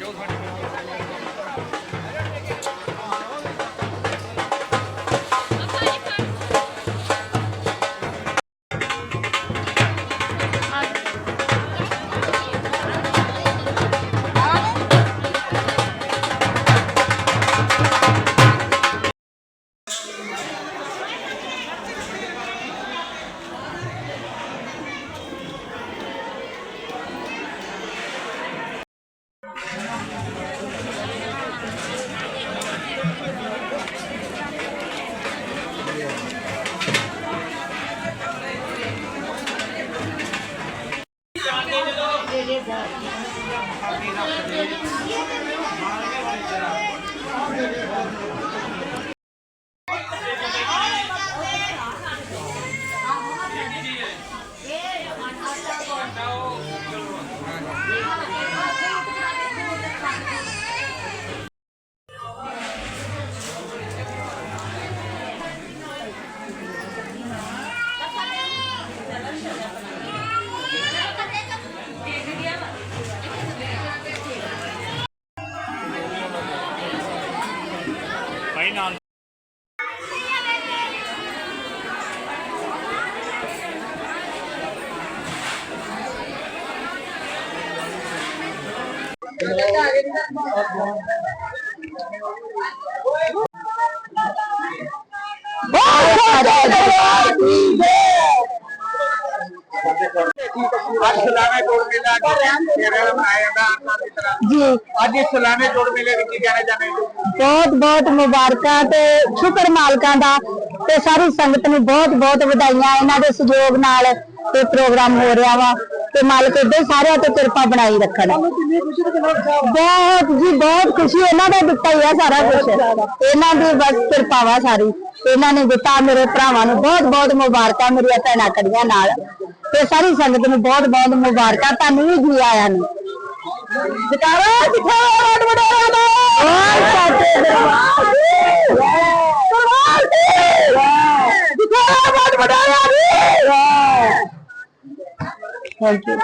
Идет, Thank you. ਅੱਜ ਸਲਾਮੇ ਜੋੜ ਮੇਲਾ ਤੇਰੇ ਮਨਾਇਆ ਜਾਂਦਾ ਦੀ ਤਰ੍ਹਾਂ ਜੀ। ਅੱਜ ਇਸ ਸਲਾਮੇ ਜੋੜ ਮੇਲੇ ਵਿੱਚ ਕੀ ਕਹਿਣਾ ਚਾਹੁੰਦੇ ਹੋ ਬਹੁਤ ਬਹੁਤ ਮੁਬਾਰਕਾਂ ਤੇ ਸ਼ੁਕਰ ਮਾਲਕਾਂ ਦਾ ਤੇ ਸਾਰੀ ਸੰਗਤ ਨੂੰ ਬਹੁਤ ਬਹੁਤ ਵਧਾਈਆਂ ਇਹਨਾਂ ਦੇ ਸਹਿਯੋਗ ਨਾਲ। ਇਹ ਪ੍ਰੋਗਰਾਮ ਹੋ ਰਿਹਾ ਵਾ ਤੇ ਮਾਲਕ ਹੀ ਸਾਰਿਆਂ ਤੇ ਕਿਰਪਾ ਬਣਾਈ ਰੱਖਣ। ਬਹੁਤ ਜੀ ਬਹੁਤ ਖੁਸ਼ੀ ਇਹਨਾਂ ਦਾ ਦਿੱਤਾ ਹੀ ਆ ਸਾਰਾ ਕੁਝ ਇਹਨਾਂ ਦੀ ਬਸ ਕਿਰਪਾ ਵਾ ਸਾਰੀ। ਇਹਨਾਂ ਨੇ ਦਿੱਤਾ ਮੇਰੇ ਭਰਾਵਾਂ ਨੂੰ ਬਹੁਤ ਬਹੁਤ ਮੁਬਾਰਕਾਂ ਮੇਰੀਆਂ ਭੈਣਾਂ ਕੜੀਆਂ ਨਾਲ। ਤੇ ਸਾਰੀ ਸੰਗਤ ਨੂੰ ਬਹੁਤ ਬਹੁਤ ਮੁਬਾਰਕਾਂ। ਤੁਹਾਨੂੰ ਵੀ ਜੀ ਆਇਆਂ ਨੂੰ। ਜਕਾਰਾ ਜਕਾਰਾ ਰਾਤ ਵਡਾਰਾ ਦਾ ਓਏ ਸਾਤੇ ਦਰਬਾਰ ਦੀ ਦਰਬਾਰ ਦੀ ਜਕਾਰਾ ਵਡਾਰਾ ਦੀ ਥੈਂਕ ਯੂ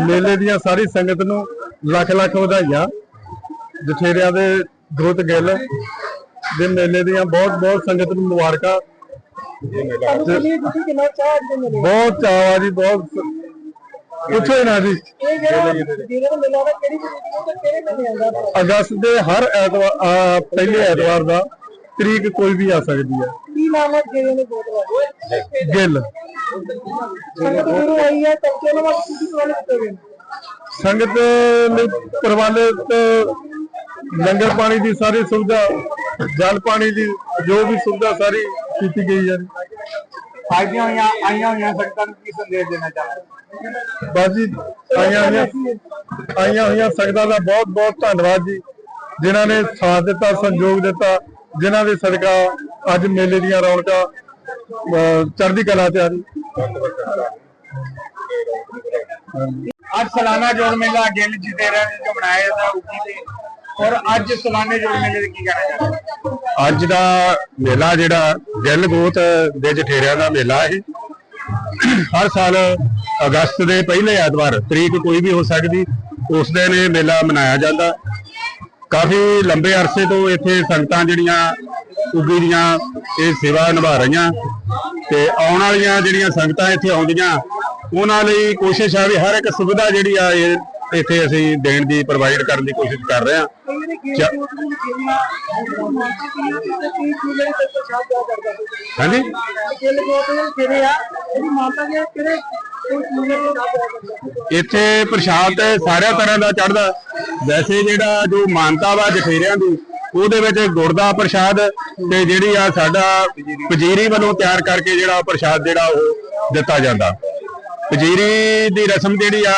ਮੇਲੇ ਦੀਆਂ ਸਾਰੀ ਸੰਗਤ ਨੂੰ ਲੱਖ ਲੱਖ ਵਧਾਈਆਂ। ਜਠੇਰਿਆਂ ਦੇ ਗੋਤ ਗਿੱਲ ਦੇ ਮੇਲੇ ਦੀਆਂ ਬਹੁਤ ਬਹੁਤ ਸੰਗਤ ਨੂੰ ਮੁਬਾਰਕਾਂ। ਬਹੁਤ ਆ ਜੀ ਬਹੁਤ। ਪੁੱਛੋ ਹੀ ਨਾ ਜੀ। ਅਗਸਤ ਦੇ ਹਰ ਐਤਵਾਰ ਪਹਿਲੇ ਐਤਵਾਰ ਦਾ ਤਰੀਕ ਕੋਈ ਵੀ ਆ ਸਕਦੀ ਹੈ ਨਾਮ ਹੈ ਜਿਹੜੇ ਨੇ ਬੋਤਲ ਗਿੱਲ। ਸੰਗਤ ਹੈ ਨਾਲ ਲਈ ਪ੍ਰਬੰਧਿਤ ਲੰਗਰ ਪਾਣੀ ਦੀ ਸਾਰੀ ਸੁਵਿਧਾ ਜਲ ਪਾਣੀ ਦੀ ਜੋ ਵੀ ਸੁਵਿਧਾ ਸਾਰੀ ਕੀਤੀ ਗਈ ਹੈ। ਆਈਆਂ ਹੋਈਆਂ ਆਈਆਂ ਹੋਈਆਂ ਸੰਗਤਾਂ ਨੂੰ ਕੀ ਸੰਦੇਸ਼ ਦੇਣਾ ਚਾਹੁੰਦੇ ਬਾਜੀ ਆਈਆਂ ਹੋਈਆਂ ਆਈਆਂ ਹੋਈਆਂ ਸੰਗਤਾਂ ਦਾ ਬਹੁਤ ਬਹੁਤ ਧੰਨਵਾਦ ਜੀ ਜਿਨ੍ਹਾਂ ਨੇ ਸਾਥ ਦਿੱਤਾ ਸੰਯੋਗ ਦਿੱਤਾ ਜਿਨ੍ਹਾਂ ਦੇ ਸਦਕਾ ਅੱਜ ਮੇਲੇ ਦੀਆਂ ਰੌਣਕਾਂ ਚੜ੍ਹਦੀ ਕਲਾ ਤੇ ਆ ਜੀ। ਅੱਜ ਸਲਾਨਾ ਜੋੜ ਮੇਲਾ ਗਿੱਲ ਜੀ ਦੇ ਰਹੇ ਜੋ ਮਨਾਇਆ ਜਾਂਦਾ ਉੱਗੀ ਤੇ। ਔਰ ਅੱਜ ਸਲਾਨੇ ਜੋੜ ਮੇਲੇ ਦੇ ਕੀ ਕਹਿਣਾ ਚਾਹੁੰਦੇ ਅੱਜ ਦਾ ਮੇਲਾ ਜਿਹੜਾ ਗਿੱਲ ਗੋਤ ਦੇ ਜਠੇਰਿਆਂ ਦਾ ਮੇਲਾ ਹੈ। ਹਰ ਸਾਲ ਅਗਸਤ ਦੇ ਪਹਿਲੇ ਐਤਵਾਰ ਤਰੀਕ ਕੋਈ ਵੀ ਹੋ ਸਕਦੀ ਉਸ ਦਿਨ ਇਹ ਮੇਲਾ ਮਨਾਇਆ ਜਾਂਦਾ। ਕਾਫੀ ਲੰਬੇ ਅਰਸੇ ਤੋਂ ਇੱਥੇ ਸੰਗਤਾਂ ਜਿਹੜੀਆਂ ਉਗੀ ਦੀਆਂ ਇਹ ਸੇਵਾ ਨਿਭਾ ਰਹੀਆਂ ਤੇ ਆਉਣ ਵਾਲੀਆਂ ਜਿਹੜੀਆਂ ਸੰਗਤਾਂ ਇੱਥੇ ਆਉਂਦੀਆਂ, ਉਹਨਾਂ ਲਈ ਕੋਸ਼ਿਸ਼ ਆ ਵੀ ਹਰ ਇੱਕ ਸੁਵਿਧਾ ਜਿਹੜੀ ਆ ਇਹ ਇੱਥੇ ਅਸੀਂ ਦੇਣ ਦੀ ਪ੍ਰੋਵਾਈਡ ਕਰਨ ਦੀ ਕੋਸ਼ਿਸ਼ ਕਰ ਰਹੇ ਹਾਂ। ਜਿਹੜੇ ਹਾਂਜੀ? ਇੱਥੇ ਪ੍ਰਸ਼ਾਦ ਸਾਰਿਆਂ ਤਰ੍ਹਾਂ ਦਾ ਚੜਦਾ ਵੈਸੇ ਜਿਹੜਾ ਜੋ ਮਾਨਤਾ ਵਾ ਜਠੇਰਿਆਂ ਦੀ, ਉਹਦੇ ਵਿੱਚ ਗੁੜ ਦਾ ਪ੍ਰਸ਼ਾਦ ਤੇ ਜਿਹੜੀ ਆ ਸਾਡਾ ਪਜੀਰੀ ਵੱਲੋਂ ਤਿਆਰ ਕਰਕੇ ਜਿਹੜਾ ਪ੍ਰਸ਼ਾਦ ਜਿਹੜਾ ਉਹ ਦਿੱਤਾ ਜਾਂਦਾ। ਪਜੀਰੀ ਦੀ ਰਸਮ ਜਿਹੜੀ ਆ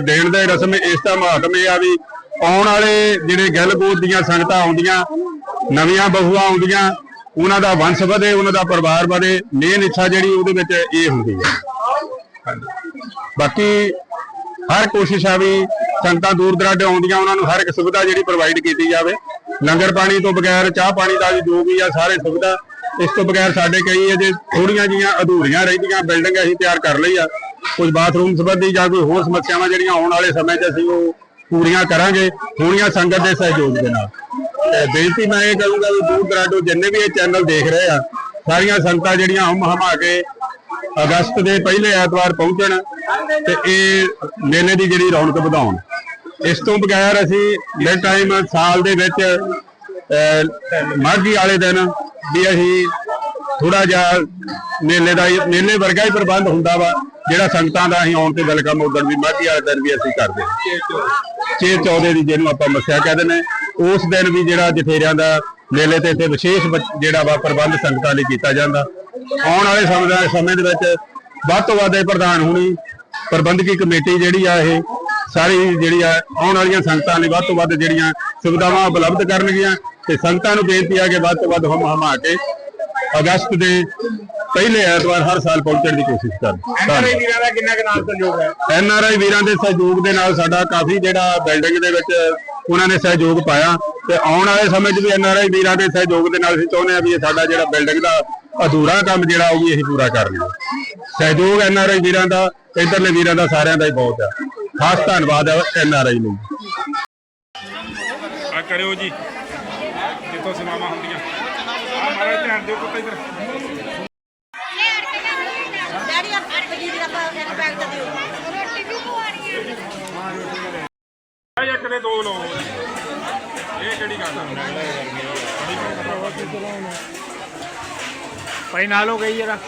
ਦੇਣ ਦੇ ਰਸਮ ਇਸ ਦਾ ਮਹੱਤਵ ਇਹ ਆ ਵੀ ਆਉਣ ਵਾਲੇ ਜਿਹੜੇ ਗਿੱਲ ਗੋਤ ਦੀਆਂ ਸੰਗਤਾਂ ਆਉਂਦੀਆਂ, ਨਵੀਆਂ ਬਹੂਆਂ ਆਉਂਦੀਆਂ, ਉਹਨਾਂ ਦਾ ਵੰਸ਼ ਵਧੇ, ਉਹਨਾਂ ਦਾ ਪਰਿਵਾਰ ਵਧੇ, ਮੇਨ ਇੱਛਾ ਜਿਹੜੀ ਉਹਦੇ ਵਿੱਚ ਇਹ ਹੁੰਦੀ ਹੈ। ਬਾਕੀ ਹਰ ਕੋਸ਼ਿਸ਼ ਆ ਵੀ ਸੰਗਤਾਂ ਦੂਰ ਦਰਾਡੇ ਆਉਂਦੀਆਂ, ਉਹਨਾਂ ਨੂੰ ਹਰ ਇੱਕ ਸੁਵਿਧਾ ਜਿਹੜੀ ਪ੍ਰੋਵਾਈਡ ਕੀਤੀ ਜਾਵੇ। ਲੰਗਰ ਪਾਣੀ ਤੋਂ ਬਗੈਰ, ਚਾਹ ਪਾਣੀ ਦਾ ਵੀ ਜੋ ਵੀ ਆ, ਸਾਰੇ ਸੁਵਿਧਾ। ਇਸ ਤੋਂ ਬਗੈਰ ਸਾਡੇ ਕਈ ਅਜੇ ਥੋੜੀਆਂ ਜੀਆਂ ਅਧੂਰੀਆਂ ਰਹਿੰਦੀਆਂ ਬਿਲਡਿੰਗ ਅਸੀਂ ਤਿਆਰ ਕਰ ਲਈ ਆ। ਕੁਝ ਬਾਥਰੂਮ ਸੰਬੰਧੀ ਜਾਂ ਕੋਈ ਹੋਰ ਸਮੱਸਿਆਵਾਂ ਜਿਹੜੀਆਂ ਆਉਣ ਵਾਲੇ ਸਮੇਂ 'ਚ ਅਸੀਂ ਉਹ ਪੂਰੀਆਂ ਕਰਾਂਗੇ, ਹੋਣੀਆਂ ਸੰਗਤ ਦੇ ਸਹਿਯੋਗ ਦੇ ਨਾਲ। ਬੇਨਤੀ ਮੈਂ ਇਹ ਕਰੂੰਗਾ ਵੀ ਦੂਰ ਦਰਾਡੋ ਜਿੰਨੇ ਵੀ ਇਹ ਚੈਨਲ ਦੇਖ ਰਹੇ ਆ, ਸਾਰੀਆਂ ਸੰਗਤਾਂ ਜਿਹੜੀਆਂ ਹਮ ਹਮਾ ਕੇ ਅਗਸਤ ਦੇ ਪਹਿਲੇ ਐਤਵਾਰ ਪਹੁੰਚਣ ਤੇ ਇਹ ਮੇਲੇ ਦੀ ਜਿਹੜੀ ਰੌਣਕ ਵਧਾਉਣ। ਇਸ ਤੋਂ ਬਗੈਰ ਅਸੀਂ ਲੈ ਟਾਈਮ ਸਾਲ ਦੇ ਵਿੱਚ ਮਾਘੀ ਵਾਲੇ ਦਿਨ ਵੀ ਅਸੀਂ ਥੋੜਾ ਜਿਹਾ ਮੇਲੇ ਦਾ ਮੇਲੇ ਵਰਗਾ ਹੀ ਪ੍ਰਬੰਧ ਹੁੰਦਾ ਵਾ ਜਿਹੜਾ ਸੰਗਤਾਂ ਦਾ ਅਸੀਂ ਆਉਣ ਤੇ ਵੈਲਕਮ ਉਦੋਂ ਵੀ ਮਾਘੀ ਵਾਲੇ ਦਿਨ ਵੀ ਅਸੀਂ ਕਰਦੇ ਹਾਂ। ਚੇਤ ਚੌਦੇ ਦੀ ਜਿਹਨੂੰ ਆਪਾਂ ਮੱਸਿਆ ਕਹਿੰਦੇ ਨੇ ਉਸ ਦਿਨ ਵੀ ਜਿਹੜਾ ਜਠੇਰਿਆਂ ਦਾ ਮੇਲੇ ਤੇ ਇੱਥੇ ਵਿਸ਼ੇਸ਼ ਜਿਹੜਾ ਵਾ ਪ੍ਰਬੰਧ ਸੰਗਤਾਂ ਲਈ ਕੀਤਾ ਜਾਂਦਾ। ਆਉਣ ਵਾਲੇ ਸਮੇਂ ਦੇ ਵਿੱਚ ਵੱਧ ਤੋਂ ਵੱਧ ਇਹ ਪ੍ਰਧਾਨ ਹੋਣੀ ਪ੍ਰਬੰਧਕੀ ਕਮੇਟੀ ਜਿਹੜੀ ਆ ਇਹ ਸਾਰੀ ਜਿਹੜੀ ਆ ਆਉਣ ਵਾਲੀਆਂ ਸੰਗਤਾਂ ਲਈ ਵੱਧ ਤੋਂ ਵੱਧ ਜਿਹੜੀਆਂ ਸੁਵਿਧਾਵਾਂ ਉਪਲਬਧ ਕਰਨਗੀਆਂ ਤੇ ਸੰਗਤਾਂ ਨੂੰ ਬੇਨਤੀ ਆ ਕਿ ਵੱਧ ਤੋਂ ਵੱਧ ਹਮ ਹਮਾ ਕੇ ਅਗਸਤ ਦੇ ਪਹਿਲੇ ਐਤਵਾਰ ਹਰ ਸਾਲ ਪਹੁੰਚਣ ਦੀ ਕੋਸ਼ਿਸ਼ ਕਰਨ। ਐਨਆਰਆਈ ਵੀਰਾਂ ਦਾ ਕਿੰਨਾ ਕੁ ਨਾਲ ਸਹਿਯੋਗ ਹੈ? ਐਨ ਆਰ ਆਈ ਵੀਰਾਂ ਦੇ ਸਹਿਯੋਗ ਦੇ ਨਾਲ ਸਾਡਾ ਕਾਫੀ ਜਿਹੜਾ ਬਿਲਡਿੰਗ ਦੇ ਵਿੱਚ ਉਹਨਾਂ ਨੇ ਸਹਿਯੋਗ ਪਾਇਆ ਤੇ ਆਉਣ ਵਾਲੇ ਸਮੇਂ 'ਚ ਵੀ ਐਨ ਆਰ ਆਈ ਵੀਰਾਂ ਦੇ ਸਹਿਯੋਗ ਦੇ ਨਾਲ ਅਸੀਂ ਚਾਹੁੰਦੇ ਆ ਵੀ ਇਹ ਸਾਡਾ ਜਿਹੜਾ ਬਿਲਡਿੰਗ ਦਾ ਅਧੂਰਾ ਕੰਮ ਜਿਹੜਾ ਉਹ ਵੀ ਅਸੀਂ ਪੂਰਾ ਕਰ ਲਈਏ। ਸਹਿਯੋਗ ਐਨ ਆਰ ਆਈ ਵੀਰਾਂ ਦਾ ਇਧਰਲੇ ਵੀਰਾਂ ਦਾ ਸਾਰਿਆਂ ਦਾ ਹੀ ਬਹੁਤ ਆ ਖਾਸ ਧੰਨਵਾਦ ਹੈ ਐਨ ਆਰ ਆਈ ਨੂੰ। ਆ ਕਰਿਓ ਜੀ। ਜਿੱਥੋਂ ਸੇਵਾਵਾਂ ਹੁੰਦੀਆਂ? ਆ ਮਹਾਰਾਜ ਧਿਆਨ ਦਿਓ ਪੁੱਤ ਇੱਧਰ। ਡੈਡੀ ਆ ਦਾ ਪਾ- ਪੈਕਟ ਦਿਓ। ਰੋਟੀ ਵੀ ਖਵਾਣੀ ਹੈ? ਆ ਇੱਕ ਦੇ ਦੋ ਲਓ। ਇਹ ਕਿਹੜੀ ਗੱਲ ਆ? ਭਾਈ ਨਾਲ ਹੋ ਗਈ ਜਰਾ।